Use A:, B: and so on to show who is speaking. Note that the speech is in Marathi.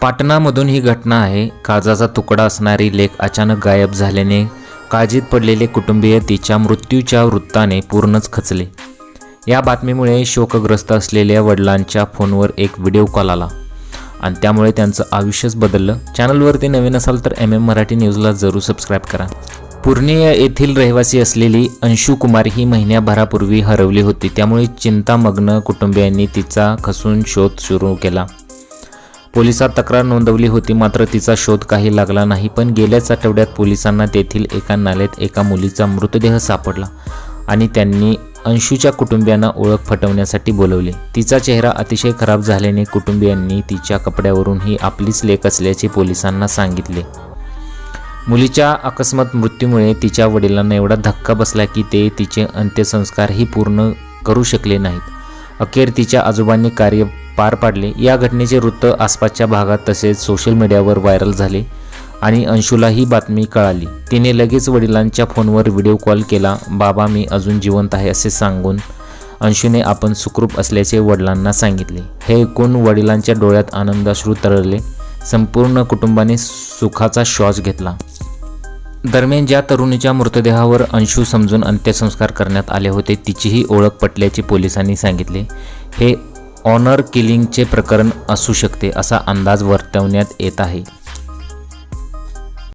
A: पाटणामधून ही घटना आहे. काळजाचा तुकडा असणारी लेख अचानक गायब झाल्याने काळजीत पडलेले कुटुंबीय तिच्या मृत्यूच्या वृत्ताने पूर्णच खचले. या बातमीमुळे शोकग्रस्त असलेल्या वडिलांच्या फोनवर एक व्हिडिओ कॉल आला आणि त्यामुळे त्यांचं आयुष्यच बदललं. चॅनलवरती नवीन असाल तर एम एम मराठी न्यूजला जरूर सबस्क्राईब करा. पूर्णिया येथील रहिवासी असलेली अंशू कुमार ही महिन्याभरापूर्वी हरवली होती. त्यामुळे चिंतामग्न कुटुंबियांनी तिचा खसून शोध सुरू केला. पोलिसात तक्रार नोंदवली होती मात्र तिचा शोध काही लागला नाही. पण गेल्याच आठवड्यात पोलिसांना तेथील एका नाल्यात एका मुलीचा मृतदेह सापडला आणि त्यांनी अंशूच्या कुटुंबियांना ओळख फटवण्यासाठी बोलवले. तिचा चेहरा अतिशय खराब झाल्याने कुटुंबियांनी तिच्या कपड्यावरून ही आपलीच लेख असल्याचे पोलिसांना सांगितले. मुलीच्या अकस्मात मृत्यूमुळे तिच्या वडिलांना एवढा धक्का बसला की ते तिचे अंत्यसंस्कारही पूर्ण करू शकले नाहीत. अखेर तिच्या आजोबांनी कार्य पार पाडले. या घटनेचे वृत्त आसपासच्या भागात तसेच सोशल मीडियावर व्हायरल झाले आणि अंशूला ही बातमी कळाली. तिने लगेच वडिलांच्या फोनवर व्हिडिओ कॉल केला बाबा मी अजून जिवंत आहे असे सांगून अंशूने आपण सुखरूप असल्याचे वडिलांना सांगितले. हे ऐकून वडिलांच्या डोळ्यात आनंदाश्रू तरळले. संपूर्ण कुटुंबाने सुखाचा श्वास घेतला. दरम्यान ज्या तरुणीच्या मृतदेहावर अंशू समजून अंत्यसंस्कार करण्यात आले होते तिचीही ओळख पटल्याचे पोलिसांनी सांगितले. हे ऑनर किलिंगचे प्रकरण असू शकते असा अंदाज वर्तवण्यात येत आहे.